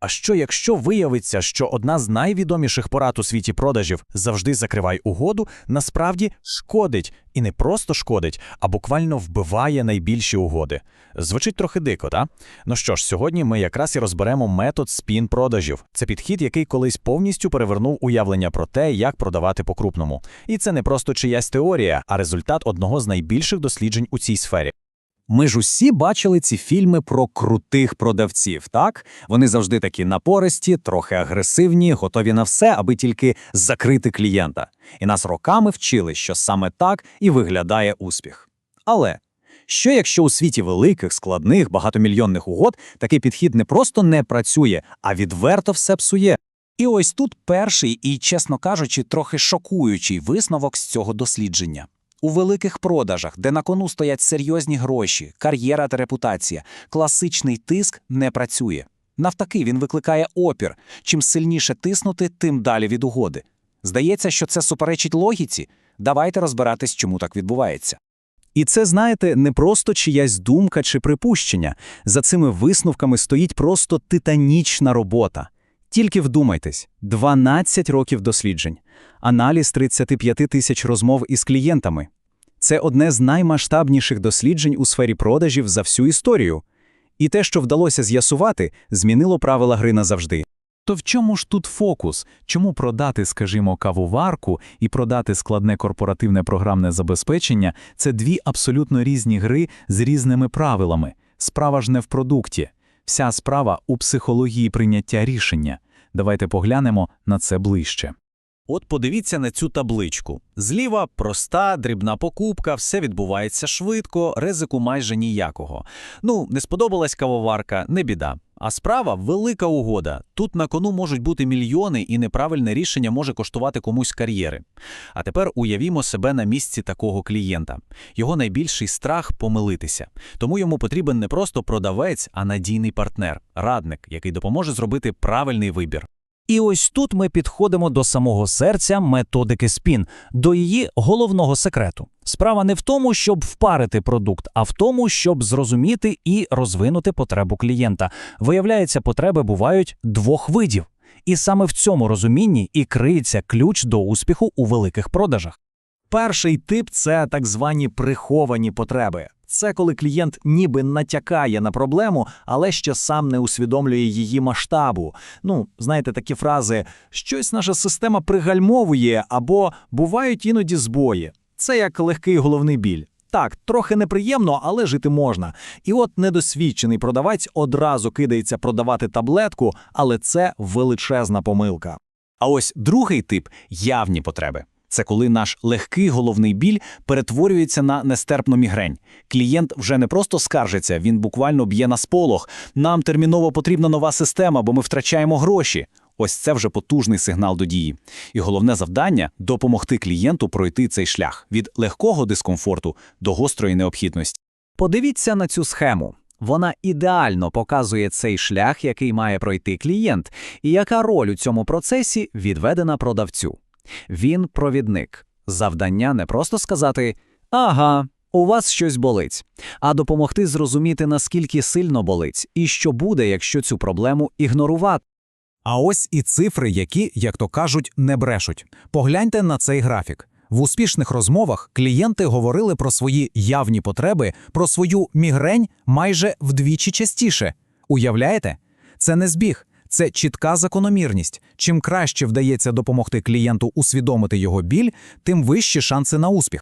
А що якщо виявиться, що одна з найвідоміших порад у світі продажів завжди закривай угоду, насправді шкодить і не просто шкодить, а буквально вбиває найбільші угоди. Звучить трохи дико, та? Ну що ж, сьогодні ми якраз і розберемо метод спін продажів. Це підхід, який колись повністю перевернув уявлення про те, як продавати по-крупному. І це не просто чиясь теорія, а результат одного з найбільших досліджень у цій сфері. Ми ж усі бачили ці фільми про крутих продавців, так? Вони завжди такі напористі, трохи агресивні, готові на все, аби тільки закрити клієнта. І нас роками вчили, що саме так і виглядає успіх. Але що якщо у світі великих, складних, багатомільйонних угод такий підхід не просто не працює, а відверто все псує? І ось тут перший і, чесно кажучи, трохи шокуючий висновок з цього дослідження. У великих продажах, де на кону стоять серйозні гроші, кар'єра та репутація, класичний тиск не працює. Навтаки, він викликає опір. Чим сильніше тиснути, тим далі від угоди. Здається, що це суперечить логіці. Давайте розбиратись, чому так відбувається. І це, знаєте, не просто чиясь думка чи припущення. За цими висновками стоїть просто титанічна робота. Тільки вдумайтесь, 12 років досліджень, аналіз 35 тисяч розмов із клієнтами. Це одне з наймасштабніших досліджень у сфері продажів за всю історію. І те, що вдалося з'ясувати, змінило правила гри назавжди. То в чому ж тут фокус? Чому продати, скажімо, кавоварку і продати складне корпоративне програмне забезпечення це дві абсолютно різні гри з різними правилами. Справа ж не в продукті. Вся справа у психології прийняття рішення. Давайте поглянемо на це ближче. От подивіться на цю табличку. Зліва проста, дрібна покупка, все відбувається швидко, ризику майже ніякого. Ну, не сподобалась кавоварка, не біда. А справа велика угода. Тут на кону можуть бути мільйони, і неправильне рішення може коштувати комусь кар'єри. А тепер уявімо себе на місці такого клієнта. Його найбільший страх помилитися. Тому йому потрібен не просто продавець, а надійний партнер, радник, який допоможе зробити правильний вибір. І ось тут ми підходимо до самого серця методики спін, до її головного секрету. Справа не в тому, щоб впарити продукт, а в тому, щоб зрозуміти і розвинути потребу клієнта. Виявляється, потреби бувають двох видів. І саме в цьому розумінні і криється ключ до успіху у великих продажах. Перший тип це так звані приховані потреби. Це коли клієнт ніби натякає на проблему, але ще сам не усвідомлює її масштабу. Ну, знаєте, такі фрази щось наша система пригальмовує або бувають іноді збої. Це як легкий головний біль. Так, трохи неприємно, але жити можна. І от недосвідчений продавець одразу кидається продавати таблетку, але це величезна помилка. А ось другий тип явні потреби. Це коли наш легкий головний біль перетворюється на нестерпну мігрень. Клієнт вже не просто скаржиться, він буквально б'є на сполох. Нам терміново потрібна нова система, бо ми втрачаємо гроші. Ось це вже потужний сигнал до дії. І головне завдання допомогти клієнту пройти цей шлях від легкого дискомфорту до гострої необхідності. Подивіться на цю схему. Вона ідеально показує цей шлях, який має пройти клієнт, і яка роль у цьому процесі відведена продавцю. Він провідник. Завдання не просто сказати Ага, у вас щось болить, а допомогти зрозуміти, наскільки сильно болить, і що буде, якщо цю проблему ігнорувати. А ось і цифри, які, як то кажуть, не брешуть. Погляньте на цей графік. В успішних розмовах клієнти говорили про свої явні потреби, про свою мігрень майже вдвічі частіше. Уявляєте? Це не збіг, це чітка закономірність. Чим краще вдається допомогти клієнту усвідомити його біль, тим вищі шанси на успіх.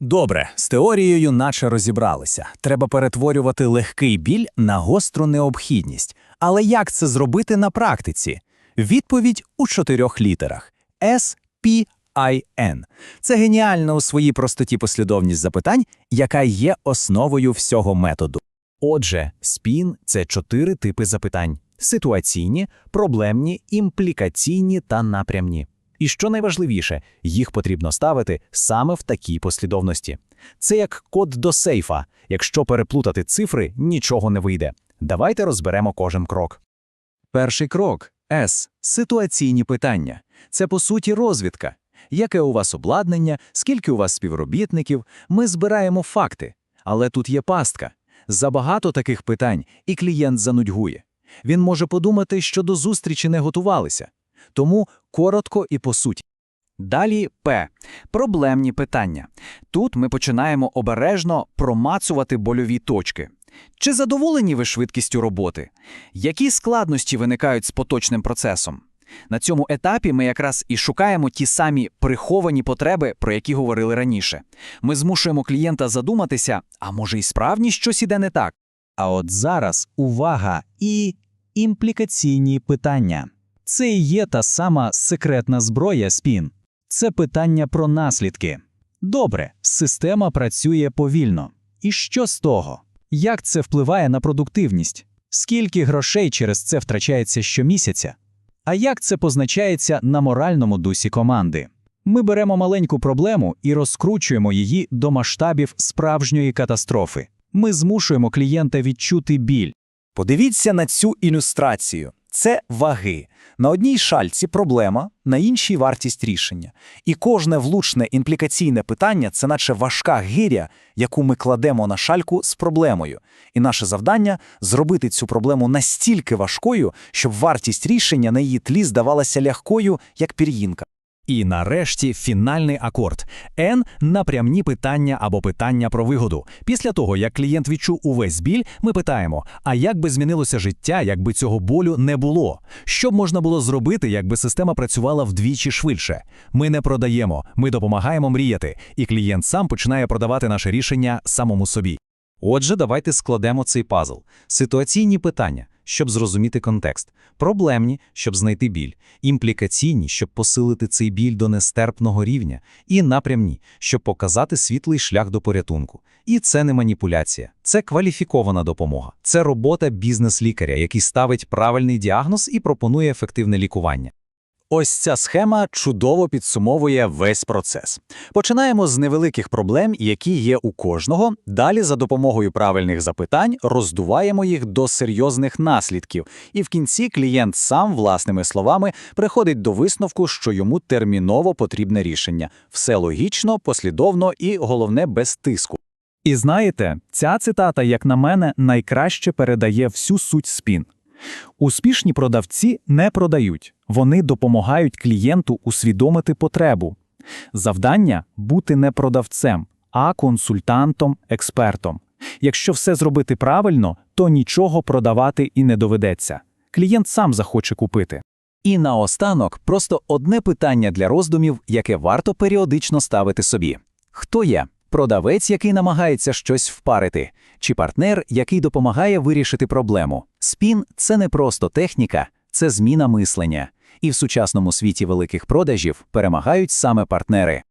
Добре, з теорією наче розібралися. Треба перетворювати легкий біль на гостру необхідність. Але як це зробити на практиці? Відповідь у чотирьох літерах S, P, I, N. Це геніальна у своїй простоті послідовність запитань, яка є основою всього методу. Отже, спін це чотири типи запитань: ситуаційні, проблемні, імплікаційні та напрямні. І що найважливіше, їх потрібно ставити саме в такій послідовності. Це як код до сейфа. Якщо переплутати цифри, нічого не вийде. Давайте розберемо кожен крок. Перший крок С. Ситуаційні питання. Це по суті розвідка. Яке у вас обладнання, скільки у вас співробітників, ми збираємо факти. Але тут є пастка. Забагато таких питань, і клієнт занудьгує. Він може подумати, що до зустрічі не готувалися. Тому коротко і по суті. Далі П. Проблемні питання. Тут ми починаємо обережно промацувати больові точки. Чи задоволені ви швидкістю роботи? Які складності виникають з поточним процесом? На цьому етапі ми якраз і шукаємо ті самі приховані потреби, про які говорили раніше. Ми змушуємо клієнта задуматися, а може і справді щось іде не так. А от зараз увага і імплікаційні питання. Це і є та сама секретна зброя спін. Це питання про наслідки. Добре, система працює повільно. І що з того? Як це впливає на продуктивність? Скільки грошей через це втрачається щомісяця? А як це позначається на моральному дусі команди? Ми беремо маленьку проблему і розкручуємо її до масштабів справжньої катастрофи. Ми змушуємо клієнта відчути біль. Подивіться на цю ілюстрацію. Це ваги. На одній шальці проблема, на іншій вартість рішення. І кожне влучне імплікаційне питання це наче важка гиря, яку ми кладемо на шальку з проблемою. І наше завдання зробити цю проблему настільки важкою, щоб вартість рішення на її тлі здавалася легкою, як пір'їнка. І нарешті фінальний акорд N – напрямні питання або питання про вигоду. Після того, як клієнт відчув увесь біль, ми питаємо: а як би змінилося життя, якби цього болю не було? Що б можна було зробити, якби система працювала вдвічі швидше? Ми не продаємо, ми допомагаємо мріяти, і клієнт сам починає продавати наше рішення самому собі. Отже, давайте складемо цей пазл. Ситуаційні питання, щоб зрозуміти контекст, проблемні, щоб знайти біль, імплікаційні, щоб посилити цей біль до нестерпного рівня, і напрямні, щоб показати світлий шлях до порятунку. І це не маніпуляція, це кваліфікована допомога. Це робота бізнес-лікаря, який ставить правильний діагноз і пропонує ефективне лікування. Ось ця схема чудово підсумовує весь процес. Починаємо з невеликих проблем, які є у кожного. Далі, за допомогою правильних запитань, роздуваємо їх до серйозних наслідків. І в кінці клієнт сам, власними словами, приходить до висновку, що йому терміново потрібне рішення. Все логічно, послідовно і, головне, без тиску. І знаєте, ця цитата, як на мене, найкраще передає всю суть спін. Успішні продавці не продають, вони допомагають клієнту усвідомити потребу. Завдання бути не продавцем, а консультантом, експертом. Якщо все зробити правильно, то нічого продавати і не доведеться. Клієнт сам захоче купити. І наостанок просто одне питання для роздумів, яке варто періодично ставити собі. Хто я? Продавець, який намагається щось впарити, чи партнер, який допомагає вирішити проблему. Спін це не просто техніка, це зміна мислення. І в сучасному світі великих продажів перемагають саме партнери.